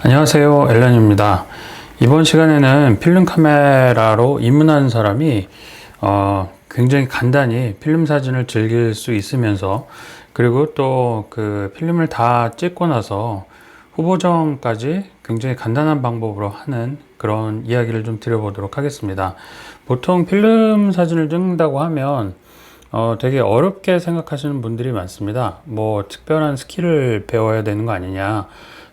안녕하세요. 앨런입니다. 이번 시간에는 필름 카메라로 입문하는 사람이 어, 굉장히 간단히 필름 사진을 즐길 수 있으면서 그리고 또 그 필름을 다 찍고 나서 후보정까지 굉장히 간단한 방법으로 하는 그런 이야기를 좀 드려보도록 하겠습니다. 보통 필름 사진을 찍는다고 하면 어, 되게 어렵게 생각하시는 분들이 많습니다. 뭐 특별한 스킬을 배워야 되는 거 아니냐.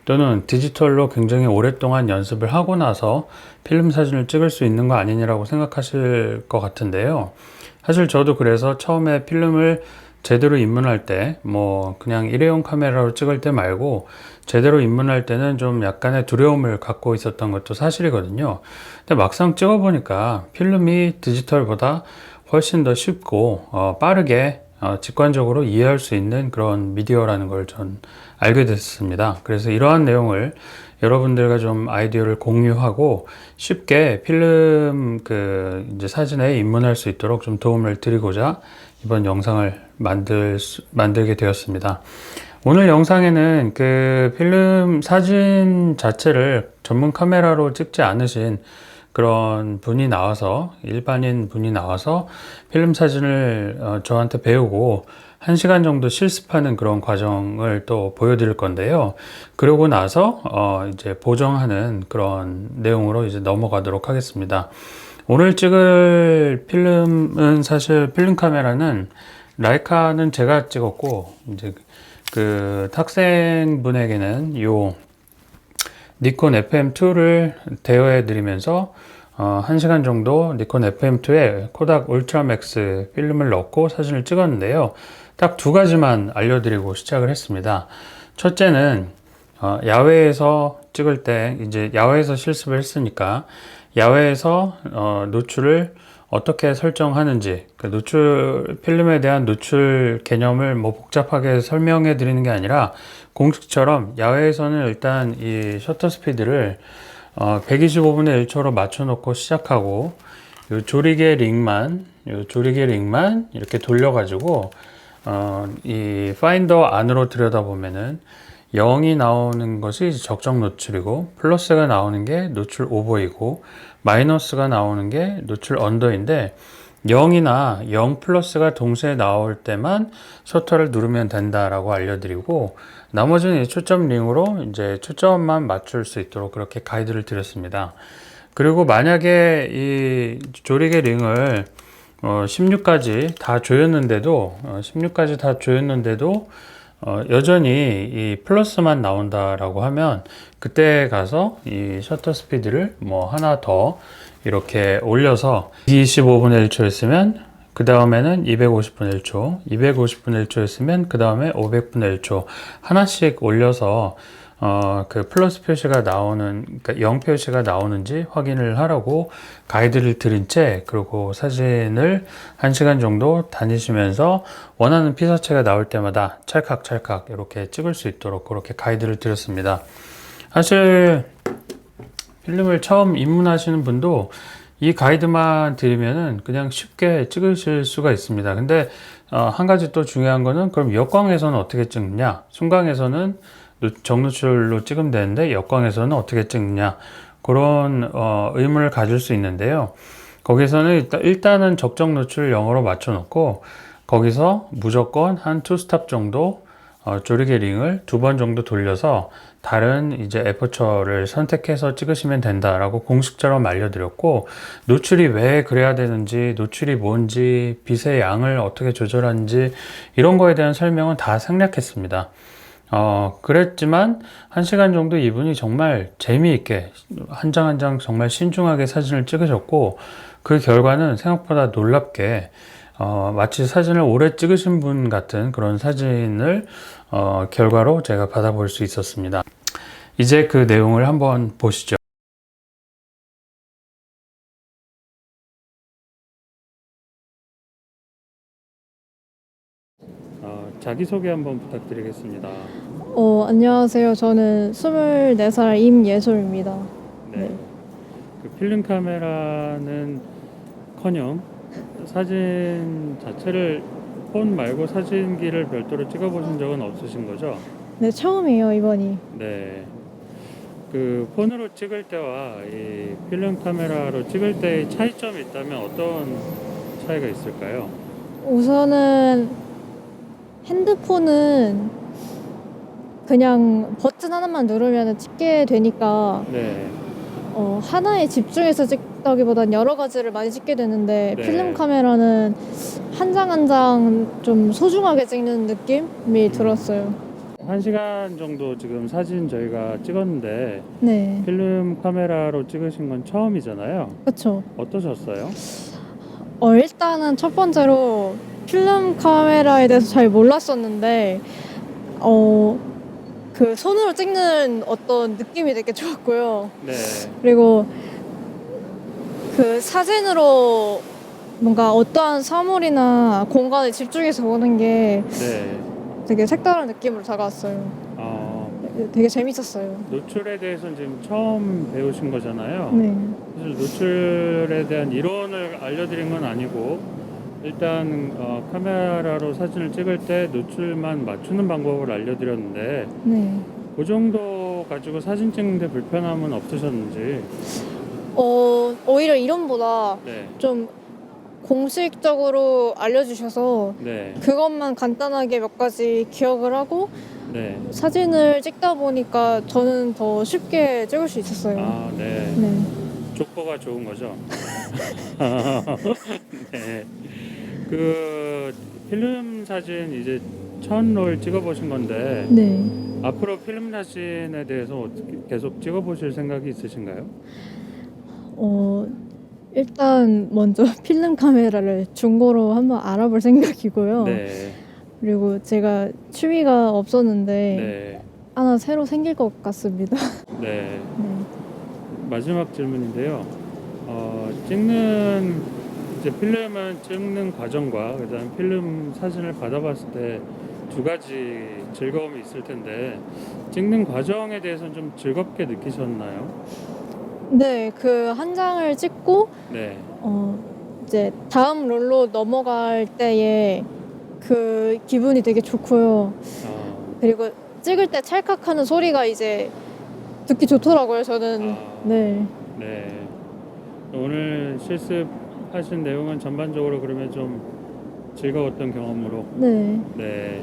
또는 디지털로 굉장히 오랫동안 연습을 하고 나서 필름 사진을 찍을 수 있는 거 아니냐라고 생각하실 것 같은데요. 사실 저도 그래서 처음에 필름을 제대로 입문할 때, 뭐, 그냥 일회용 카메라로 찍을 때 말고, 제대로 입문할 때는 좀 약간의 두려움을 갖고 있었던 것도 사실이거든요. 근데 막상 찍어보니까 필름이 디지털보다 훨씬 더 쉽고, 어, 빠르게, 어, 직관적으로 이해할 수 있는 그런 미디어라는 걸 전 알게 됐습니다. 그래서 이러한 내용을 여러분들과 좀 아이디어를 공유하고 쉽게 필름 그 이제 사진에 입문할 수 있도록 좀 도움을 드리고자 이번 영상을 만들 수- 만들게 되었습니다. 오늘 영상에는 그 필름 사진 자체를 전문 카메라로 찍지 않으신 그런 분이 나와서 일반인 분이 나와서 필름 사진을 어, 저한테 배우고 한 시간 정도 실습하는 그런 과정을 또 보여드릴 건데요. 그러고 나서 어, 이제 보정하는 그런 내용으로 이제 넘어가도록 하겠습니다. 오늘 찍을 필름은 사실 필름 카메라는 라이카는 제가 찍었고 이제 그 학생분에게는 요 니콘 FM2를 대여해 드리면서 어, 1시간 정도 니콘 FM2에 코닥 울트라맥스 필름을 넣고 사진을 찍었는데요. 딱 두 가지만 알려드리고 시작을 했습니다. 첫째는 어, 야외에서 찍을 때 이제 야외에서 실습을 했으니까 야외에서 어, 노출을 어떻게 설정하는지 그 노출 필름에 대한 노출 개념을 뭐 복잡하게 설명해 드리는 게 아니라 공식처럼 야외에서는 일단 이 셔터 스피드를 어, 125분의 1초로 맞춰놓고 시작하고 요 조리개 링만 요 조리개 링만 이렇게 돌려가지고 어, 이 파인더 안으로 들여다보면은 0이 나오는 것이 적정 노출이고 플러스가 나오는 게 노출 오버이고 마이너스가 나오는 게 노출 언더인데 0이나 0 플러스가 동시에 나올 때만 셔터를 누르면 된다라고 알려드리고 나머지는 이 초점 링으로 이제 초점만 맞출 수 있도록 그렇게 가이드를 드렸습니다. 그리고 만약에 이 조리개 링을 어, 16까지 다 조였는데도 어, 16까지 다 조였는데도 어, 여전히 이 플러스만 나온다라고 하면 그때 가서 이 셔터 스피드를 뭐 하나 더 이렇게 올려서 25분의 1초였으면 그 다음에는 250분의 1초, 250분의 1초였으면 그 다음에 500분의 1초 하나씩 올려서 어, 그 플러스 표시가 나오는, 그러니까 0 표시가 나오는지 확인을 하라고 가이드를 드린 채, 그리고 사진을 1시간 정도 다니시면서 원하는 피사체가 나올 때마다 찰칵찰칵 이렇게 찍을 수 있도록 그렇게 가이드를 드렸습니다. 사실 필름을 처음 입문하시는 분도 이 가이드만 드리면은 그냥 쉽게 찍으실 수가 있습니다. 근데 어, 한 가지 또 중요한 거는 그럼 역광에서는 어떻게 찍느냐? 순광에서는 노- 정노출로 찍으면 되는데 역광에서는 어떻게 찍느냐? 그런 어, 의문을 가질 수 있는데요. 거기서는 일단, 일단은 적정 노출 0으로 맞춰놓고 거기서 무조건 한 투 스탑 정도 어, 조리개 링을 두 번 정도 돌려서 다른 이제 에퍼처를 선택해서 찍으시면 된다라고 공식처럼 알려드렸고 노출이 왜 그래야 되는지 노출이 뭔지 빛의 양을 어떻게 조절하는지 이런 거에 대한 설명은 다 생략했습니다. 어, 그랬지만 한 시간 정도 이분이 정말 재미있게 한 장 한 장 정말 신중하게 사진을 찍으셨고 그 결과는 생각보다 놀랍게 어, 마치 사진을 오래 찍으신 분 같은 그런 사진을 어, 결과로 제가 받아볼 수 있었습니다. 이제 그 내용을 한번 보시죠. 어, 자기소개 한번 부탁드리겠습니다. 어, 안녕하세요. 저는 24살 임예솔입니다. 네. 그 필름 카메라는 커녕 사진 자체를 폰 말고 사진기를 별도로 찍어보신 적은 없으신 거죠? 네, 처음이에요, 이번이. 네. 그 폰으로 찍을 때와 이 필름 카메라로 찍을 때의 차이점이 있다면 어떤 차이가 있을까요? 우선은 핸드폰은 그냥 버튼 하나만 누르면 찍게 되니까 네. 어, 하나에 집중해서 찍 다기보단 여러 가지를 많이 찍게 되는데 네. 필름 카메라는 한 장 한 장 좀 소중하게 찍는 느낌이 들었어요. 한 시간 정도 지금 사진 저희가 찍었는데 네, 필름 카메라로 찍으신 건 처음이잖아요. 그렇죠. 어떠셨어요? 어, 일단은 첫 번째로 필름 카메라에 대해서 잘 몰랐었는데 어, 그 손으로 찍는 어떤 느낌이 되게 좋았고요. 네. 그리고 그 사진으로 뭔가 어떠한 사물이나 공간에 집중해서 보는 게 네. 되게 색다른 느낌으로 다가왔어요. 어, 되게 재밌었어요. 노출에 대해서는 지금 처음 배우신 거잖아요. 네. 사실 노출에 대한 이론을 알려드린 건 아니고 일단 어, 카메라로 사진을 찍을 때 노출만 맞추는 방법을 알려드렸는데 네. 그 정도 가지고 사진 찍는데 불편함은 없으셨는지 어, 오히려 이론보다 네, 좀 공식적으로 알려주셔서 네, 그것만 간단하게 몇 가지 기억을 하고 네. 사진을 찍다 보니까 저는 더 쉽게 찍을 수 있었어요. 아, 네. 네. 족보가 좋은 거죠. 네. 그 필름 사진 이제 첫롤 찍어보신 건데 네. 앞으로 필름 사진에 대해서 어떻게 계속 찍어보실 생각이 있으신가요? 어, 일단 먼저 필름 카메라를 중고로 한번 알아볼 생각이고요. 네, 그리고 제가 취미가 없었는데 네, 하나 새로 생길 것 같습니다. 네. 네. 마지막 질문인데요. 어, 찍는 이제 필름은 찍는 과정과 그다음 필름 사진을 받아봤을 때 두 가지 즐거움이 있을 텐데 찍는 과정에 대해서는 좀 즐겁게 느끼셨나요? 네, 그 한 장을 찍고 네, 어, 이제 다음 롤로 넘어갈 때의 그 기분이 되게 좋고요. 어, 그리고 찍을 때 찰칵하는 소리가 이제 듣기 좋더라고요. 저는 아, 네, 네. 오늘 실습하신 내용은 전반적으로 그러면 좀 즐거웠던 경험으로 네, 네,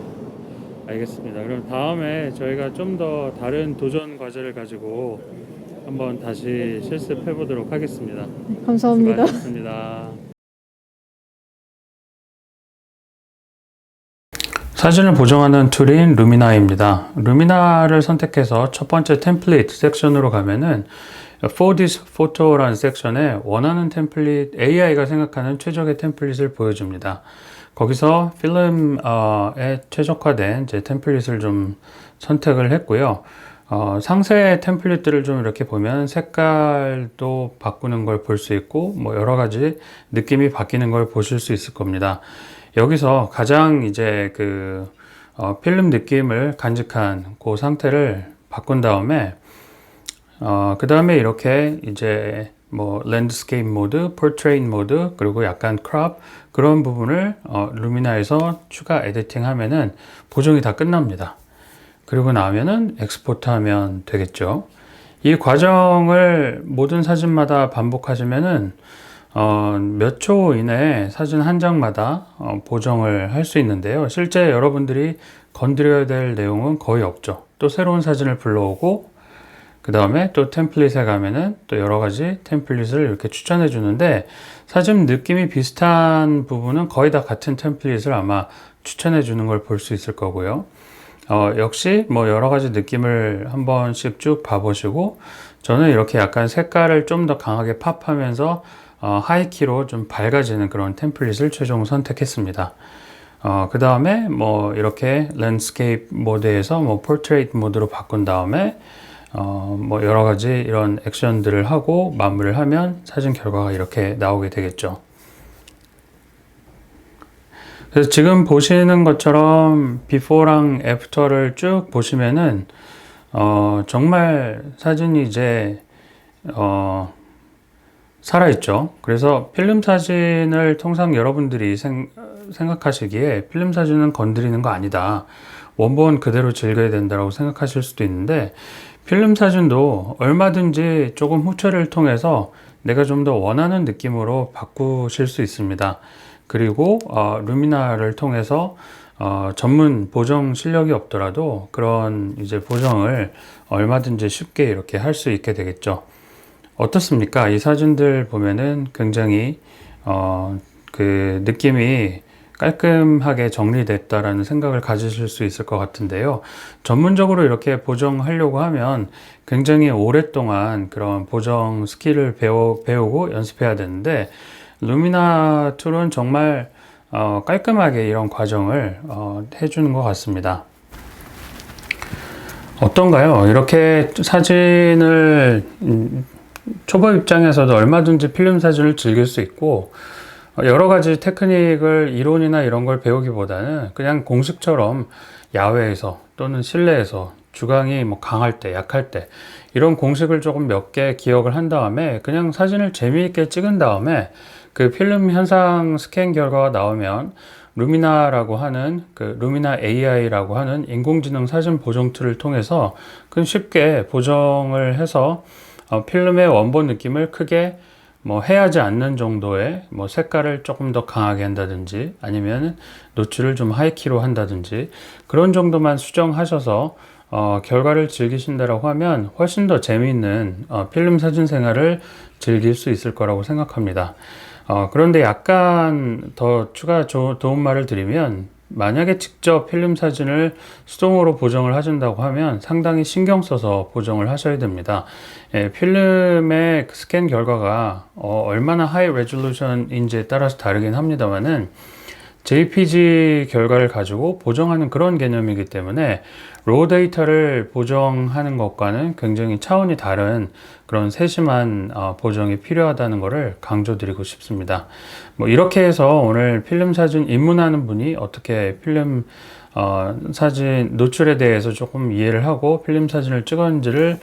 알겠습니다. 그럼 다음에 저희가 좀 더 다른 도전 과제를 가지고 한번 다시 실습해 보도록 하겠습니다. 네, 감사합니다. 수고하셨습니다. 사진을 보정하는 툴인 루미나입니다. 루미나를 선택해서 첫 번째 템플릿 섹션으로 가면은 For this photo라는 섹션에 원하는 템플릿, AI가 생각하는 최적의 템플릿을 보여줍니다. 거기서 필름에 최적화된 제 템플릿을 좀 선택을 했고요. 어, 상세 템플릿들을 좀 이렇게 보면 색깔도 바꾸는 걸 볼 수 있고 뭐 여러 가지 느낌이 바뀌는 걸 보실 수 있을 겁니다. 여기서 가장 이제 그 어, 필름 느낌을 간직한 그 상태를 바꾼 다음에 어, 그 다음에 이렇게 이제 뭐 랜드스케이프 모드, 포트레인 모드, 그리고 약간 크롭 그런 부분을 어, 루미나에서 추가 에디팅 하면은 보정이 다 끝납니다. 그리고 나면은 엑스포트 하면 되겠죠. 이 과정을 모든 사진마다 반복하시면은 어, 몇 초 이내에 사진 한 장마다 어, 보정을 할 수 있는데요. 실제 여러분들이 건드려야 될 내용은 거의 없죠. 또 새로운 사진을 불러오고 그 다음에 또 템플릿에 가면은 또 여러 가지 템플릿을 이렇게 추천해 주는데 사진 느낌이 비슷한 부분은 거의 다 같은 템플릿을 아마 추천해 주는 걸 볼 수 있을 거고요. 어, 역시 뭐 여러 가지 느낌을 한 번씩 쭉 봐보시고 저는 이렇게 약간 색깔을 좀 더 강하게 팝하면서 어, 하이키로 좀 밝아지는 그런 템플릿을 최종 선택했습니다. 어, 그 다음에 뭐 이렇게 랜드스케이프 모드에서 뭐 포트레이트 모드로 바꾼 다음에 어, 뭐 여러 가지 이런 액션들을 하고 마무리를 하면 사진 결과가 이렇게 나오게 되겠죠. 그래서 지금 보시는 것처럼 비포랑 애프터를 쭉 보시면은 어, 정말 사진이 이제 어, 살아있죠. 그래서 필름 사진을 통상 여러분들이 생, 생각하시기에 필름 사진은 건드리는 거 아니다. 원본 그대로 즐겨야 된다고 생각하실 수도 있는데 필름 사진도 얼마든지 조금 후처리를 통해서 내가 좀 더 원하는 느낌으로 바꾸실 수 있습니다. 그리고 어, 루미나를 통해서 어, 전문 보정 실력이 없더라도 그런 이제 보정을 얼마든지 쉽게 이렇게 할 수 있게 되겠죠. 어떻습니까? 이 사진들 보면은 굉장히 어, 그 느낌이 깔끔하게 정리됐다라는 생각을 가지실 수 있을 것 같은데요. 전문적으로 이렇게 보정하려고 하면 굉장히 오랫동안 그런 보정 스킬을 배우, 배우고 연습해야 되는데 루미나 툴은 정말 어, 깔끔하게 이런 과정을 어, 해주는 것 같습니다. 어떤가요? 이렇게 사진을 음, 초보 입장에서도 얼마든지 필름 사진을 즐길 수 있고 어, 여러 가지 테크닉을 이론이나 이런 걸 배우기보다는 그냥 공식처럼 야외에서 또는 실내에서 주광이 뭐 강할 때, 약할 때 이런 공식을 조금 몇 개 기억을 한 다음에 그냥 사진을 재미있게 찍은 다음에 그 필름 현상 스캔 결과가 나오면 루미나라고 하는 그 루미나 AI라고 하는 인공지능 사진 보정 툴을 통해서 그 쉽게 보정을 해서 어, 필름의 원본 느낌을 크게 뭐 해하지 않는 정도의 뭐 색깔을 조금 더 강하게 한다든지 아니면 노출을 좀 하이키로 한다든지 그런 정도만 수정하셔서 어, 결과를 즐기신다라고 하면 훨씬 더 재미있는 어, 필름 사진 생활을 즐길 수 있을 거라고 생각합니다. 어, 그런데 약간 더 추가 조, 도움 말을 드리면 만약에 직접 필름 사진을 수동으로 보정을 하신다고 하면 상당히 신경 써서 보정을 하셔야 됩니다. 예, 필름의 그 스캔 결과가 어, 얼마나 하이 레졸루션인지에 따라서 다르긴 합니다만은 JPG 결과를 가지고 보정하는 그런 개념이기 때문에 로우 데이터를 보정하는 것과는 굉장히 차원이 다른 그런 세심한 어, 보정이 필요하다는 것을 강조드리고 싶습니다. 뭐 이렇게 해서 오늘 필름 사진 입문하는 분이 어떻게 필름 어, 사진 노출에 대해서 조금 이해를 하고 필름 사진을 찍었는지를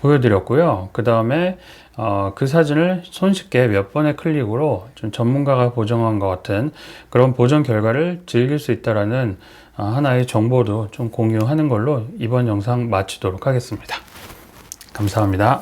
보여드렸고요. 그 다음에 어, 그 사진을 손쉽게 몇 번의 클릭으로 좀 전문가가 보정한 것 같은 그런 보정 결과를 즐길 수 있다라는 어, 하나의 정보도 좀 공유하는 걸로 이번 영상 마치도록 하겠습니다. 감사합니다.